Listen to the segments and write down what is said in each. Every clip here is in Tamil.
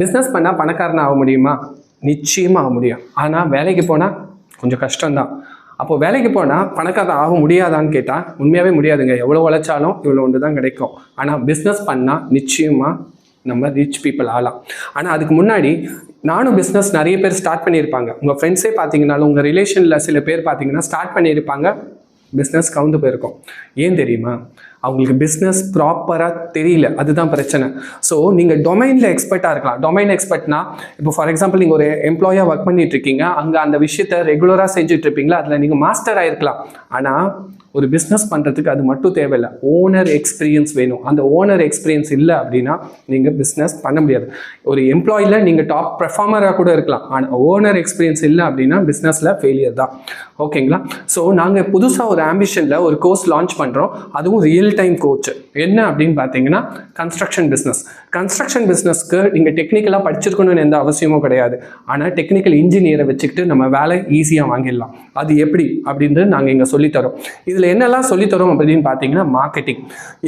பிஸ்னஸ் பண்ணால் பணக்காரன் ஆக முடியுமா? நிச்சயமாக ஆக முடியும். ஆனால் வேலைக்கு போனால் கொஞ்சம் கஷ்டம்தான். அப்போது வேலைக்கு போனால் பணக்காரன் ஆக முடியாதான்னு கேட்டால் உண்மையாகவே முடியாதுங்க. எவ்வளோ உழைச்சாலும் இவ்வளோ ஒன்று தான் கிடைக்கும். ஆனால் பிஸ்னஸ் பண்ணால் நிச்சயமாக நம்ம ரிச் பீப்புள் ஆகலாம். ஆனால் அதுக்கு முன்னாடி நானும் பிஸ்னஸ் நிறைய பேர் ஸ்டார்ட் பண்ணியிருப்பாங்க. உங்கள் ஃப்ரெண்ட்ஸே பார்த்தீங்கனாலும் உங்கள் ரிலேஷனில் சில பேர் பார்த்தீங்கன்னா ஸ்டார்ட் பண்ணியிருப்பாங்க. பிஸ்னஸ் கவுந்து போயிருக்கோம். ஏன் தெரியுமா? அவங்களுக்கு பிஸ்னஸ் ப்ராப்பராக தெரியல. அதுதான் பிரச்சனை. ஸோ நீங்கள் டொமைனில் எக்ஸ்பர்ட்டாக இருக்கலாம். டொமைன் எக்ஸ்பர்ட்னா இப்போ ஃபார் எக்ஸாம்பிள் நீங்கள் ஒரு எம்ப்ளாயாக ஒர்க் பண்ணிட்டு இருக்கீங்க. அங்கே அந்த விஷயத்த ரெகுலராக செஞ்சுட்டு இருப்பீங்களா? அதில் நீங்கள் மாஸ்டர் ஆகிருக்கலாம் ஆனால் ஒரு பிஸ்னஸ் பண்ணுறதுக்கு அது மட்டும் தேவையில்லை. ஓனர் எக்ஸ்பீரியன்ஸ் வேணும். அந்த ஓனர் எக்ஸ்பீரியன்ஸ் இல்லை அப்படின்னா நீங்கள் பிஸ்னஸ் பண்ண முடியாது. ஒரு எம்ப்ளாயில் நீங்கள் டாப் பெர்ஃபார்மராக கூட இருக்கலாம். ஆனால் ஓனர் எக்ஸ்பீரியன்ஸ் இல்லை அப்படின்னா பிஸ்னஸில் ஃபெயிலியர் தான். ஓகேங்களா ஸோ நாங்கள் புதுசாக ஒரு ஆம்பிஷனில் ஒரு கோர்ஸ் லான்ச் பண்ணுறோம் அதுவும் ரியல் டைம் கோச் என்ன அப்படின்னு பார்த்தீங்கன்னா கன்ஸ்ட்ரக்ஷன் பிஸ்னஸ் கன்ஸ்ட்ரக்ஷன் பிஸ்னஸ்க்கு நீங்கள் டெக்னிக்கலாக படிச்சிருக்கணும்னு எந்த அவசியமும் கிடையாது. ஆனால் டெக்னிக்கல் இன்ஜினியரை வச்சுக்கிட்டு நம்ம வேலை ஈஸியாக வாங்கிடலாம். அது எப்படி? அப்படின்றது நாங்கள் இங்கே சொல்லித்தரோம். இதில் என்னெல்லாம் சொல்லித்தரும் அப்படின்னு பார்த்தீங்கன்னா மார்க்கெட்டிங்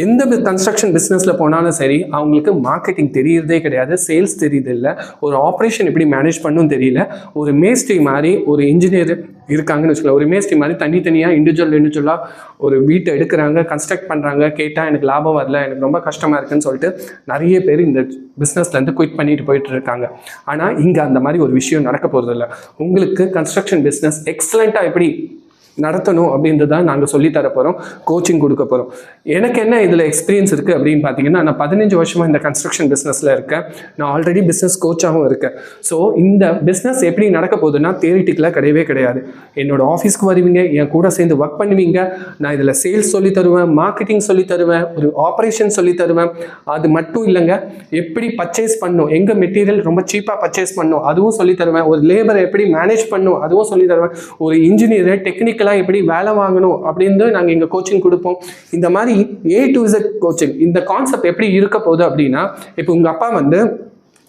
எந்த கன்ஸ்ட்ரக்ஷன் பிஸ்னஸில் போனாலும் சரி அவங்களுக்கு மார்க்கெட்டிங் தெரியறதே கிடையாது சேல்ஸ் தெரியுது இல்லை ஒரு ஆப்ரேஷன் எப்படி மேனேஜ் பண்ணும் தெரியல. ஒரு மேஸ்ட்ரி மாதிரி ஒரு இன்ஜினியர் இருக்காங்கன்னு வச்சுக்கலாம் ஒரு மேஸ்ட்ரி மாதிரி தனித்தனியாக இண்டிவிஜுவல் இண்டிவிஜுவலாக ஒரு வீட்டை எடுக்கிறாங்க கன்ஸ்ட்ரக்ட் பண்ணுறாங்க கேட்டால் எனக்கு லாபம் வரல எனக்கு ரொம்ப கஷ்டமாக இருக்குன்னு சொல்லிட்டு நிறைய பேர் இந்த பிஸ்னஸ்லேருந்து குயிட் பண்ணிட்டு போயிட்டு இருக்காங்க. ஆனால் இங்கே அந்த மாதிரி ஒரு விஷயம் நடக்க போகிறதில்ல உங்களுக்கு கன்ஸ்ட்ரக்ஷன் பிஸ்னஸ் எக்ஸலண்ட்டாக எப்படி நடத்தணும் அப்படின்றது தான் நாங்கள் சொல்லித்தர போகிறோம் கோச்சிங் கொடுக்க போகிறோம் எனக்கு என்ன இதில் எக்ஸ்பீரியன்ஸ் இருக்குது அப்படின்னு பார்த்தீங்கன்னா நான் பதினஞ்சு வருஷமாக இந்த கன்ஸ்ட்ரக்ஷன் பிஸ்னஸில் இருக்கேன். நான் ஆல்ரெடி பிஸ்னஸ் கோச்சாகவும் இருக்கேன். ஸோ இந்த பிஸ்னஸ் எப்படி நடக்க போகுதுன்னா தேரிட்டிக்கலாக கிடையவே கிடையாது. என்னோட ஆஃபீஸ்க்கு வருவீங்க என் கூட சேர்ந்து ஒர்க் பண்ணுவீங்க. நான் இதில் சேல்ஸ் சொல்லி தருவேன் மார்க்கெட்டிங் சொல்லி தருவேன் ஒரு ஆப்ரேஷன் சொல்லி தருவேன். அது மட்டும் இல்லைங்க எப்படி பர்ச்சேஸ் பண்ணும் எங்கே மெட்டீரியல் ரொம்ப சீப்பாக பர்ச்சேஸ் பண்ணும் அதுவும் சொல்லி தருவேன். ஒரு லேபரை எப்படி மேனேஜ் பண்ணும் அதுவும் சொல்லி தருவேன். ஒரு இன்ஜினியரை டெக்னிக்கலாக எப்படி வேலை வாங்கணும் அப்படின்னு நாங்கள் எங்கள் கோச்சிங் கொடுப்போம். இந்த மாதிரி ஏ டு இசட் கோச்சிங் இந்த கான்செப்ட் எப்படி இருக்க போகுது அப்படின்னா இப்போ உங்கள் அப்பா வந்து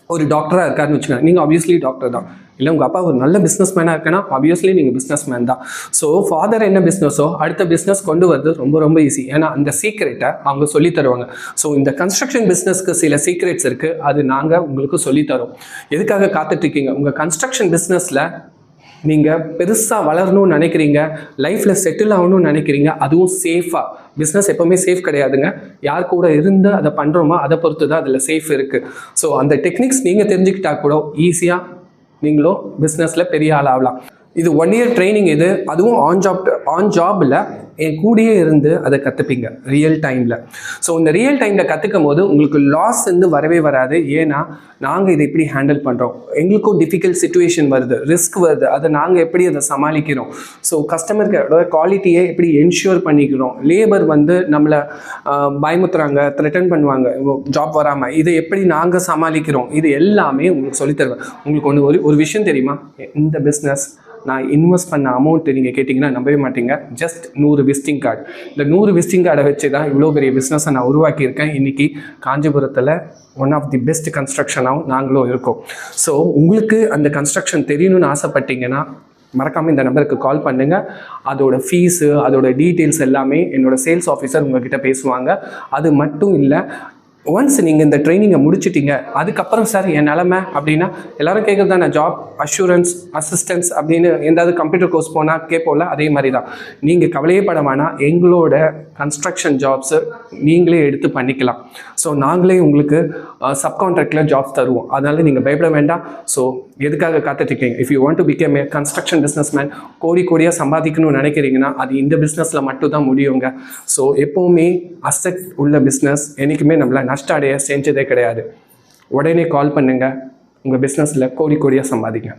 ஒரு டாக்டராக இருக்காருன்னு வச்சுக்கோங்க. நீங்கள் ஆப்வியஸ்லி டாக்டர் தான். இல்லை உங்கள் அப்பா ஒரு நல்ல பிஸ்னஸ் மேனாக இருக்கேன்னா ஆப்வியஸ்லி நீங்கள் பிஸ்னஸ் மேன் தான். ஸோ ஃபாதர் என்ன பிஸ்னஸோ அடுத்த பிஸ்னஸ் கொண்டு வரது ரொம்ப ரொம்ப ஈஸி ஏன்னா அந்த சீக்ரெட்டை அவங்க சொல்லி தருவாங்க. ஸோ இந்த கன்ஸ்ட்ரக்ஷன் பிஸ்னஸ்க்கு சில சீக்ரெட்ஸ் இருக்குது அது நாங்கள் உங்களுக்கு சொல்லித்தரோம் எதுக்காக காத்துட்ருக்கீங்க உங்கள் கன்ஸ்ட்ரக்ஷன் பிஸ்னஸில் நீங்கள் பெருசாக வளரணும்னு நினைக்கிறீங்க லைஃப்பில் செட்டில் ஆகணும்னு நினைக்கிறீங்க அதுவும் சேஃபாக பிஸ்னஸ் எப்போவுமே சேஃப் கிடையாதுங்க. யார் கூட இருந்து அதை பண்ணுறோமோ அதை பொறுத்து தான் அதில் சேஃப் இருக்குது ஸோ அந்த டெக்னிக்ஸ் நீங்கள் தெரிஞ்சுக்கிட்டா கூட ஈஸியாக நீங்களும் பிஸ்னஸில் பெரிய ஆள் ஆகலாம் இது ஒன் இயர் ட்ரைனிங் இது. அதுவும் ஆன் ஜாப் ஆன் ஜாபில் என் கூடயே இருந்து அதை கற்றுப்பீங்க ரியல் டைமில் ஸோ இந்த ரியல் டைமில் கற்றுக்கும் போது உங்களுக்கு லாஸ் வந்து வரவே வராது. ஏன்னா நாங்கள் இதை எப்படி ஹேண்டில் பண்ணுறோம் எங்களுக்கும் டிஃபிகல்ட் சுச்சுவேஷன் வருது ரிஸ்க் வருது. அதை நாங்கள் எப்படி அதை சமாளிக்கிறோம்? ஸோ கஸ்டமர்களோட குவாலிட்டியை எப்படி என்ஷூர் பண்ணிக்கிறோம்? லேபர் வந்து நம்மளை பயமுத்துறாங்க த்ரெட்டன் பண்ணுவாங்க. ஜாப் வராமல் இதை எப்படி நாங்கள் சமாளிக்கிறோம்? இது எல்லாமே உங்களுக்கு சொல்லித் தருவேன். உங்களுக்கு ஒன்று ஒரு ஒரு விஷயம் தெரியுமா? இந்த பிஸ்னஸ் நான் இன்வெஸ்ட் பண்ண அமௌண்ட்டு நீங்கள் கேட்டிங்கன்னா நம்பவே மாட்டீங்க. ஜஸ்ட் நூறு விசிட்டிங் கார்டு இந்த நூறு விசிட்டிங் கார்டை வச்சு தான் இவ்வளோ பெரிய பிஸ்னஸை நான் உருவாக்கியிருக்கேன். இன்றைக்கி காஞ்சிபுரத்தில் ஒன் ஆஃப் தி பெஸ்ட் கன்ஸ்ட்ரக்ஷனாகவும் நாங்களும் இருக்கோம். ஸோ உங்களுக்கு அந்த கன்ஸ்ட்ரக்ஷன் தெரியணும்னு ஆசைப்பட்டீங்கன்னா மறக்காமல் இந்த நம்பருக்கு கால் பண்ணுங்கள் அதோட ஃபீஸு அதோட டீட்டெயில்ஸ் எல்லாமே என்னோட சேல்ஸ் ஆஃபீஸர் உங்ககிட்ட பேசுவாங்க. அது மட்டும் இல்லை ஒன்ஸ் நீங்கள் இந்த ட்ரைனிங்கை முடிச்சிட்டீங்க அதுக்கப்புறம் சார் என் நிலமை அப்படின்னா எல்லாரும் கேட்குறது தானே ஜாப் அஷூரன்ஸ் அசிஸ்டன்ஸ் அப்படின்னு எந்தாவது கம்ப்யூட்டர் கோர்ஸ் போனால் கேட்போம்ல அதே மாதிரி தான் நீங்கள் கவலையே பட வேணாம் எங்களோட கன்ஸ்ட்ரக்ஷன் ஜாப்ஸு நீங்களே எடுத்து பண்ணிக்கலாம். ஸோ நாங்களே உங்களுக்கு சப்கான்ட்ராக்டில் ஜாப்ஸ் தருவோம். அதனால் நீங்கள் பயப்பட வேண்டாம். ஸோ எதுக்காக காத்துட்ருக்கீங்க? If you want to become a construction business man கோடி கோடியாக சம்பாதிக்கணும்னு நினைக்கிறீங்கன்னா அது இந்த பிஸ்னஸில் மட்டும் தான் முடியுங்க. ஸோ எப்போவுமே அசெட் உள்ள பிஸ்னஸ் என்றைக்குமே நம்மளை நஷ்ட அடைய செஞ்சதே கிடையாது. உடனே கால் பண்ணுங்கள் உங்கள் பிஸ்னஸில் கோடி கோடியாக சம்பாதிங்க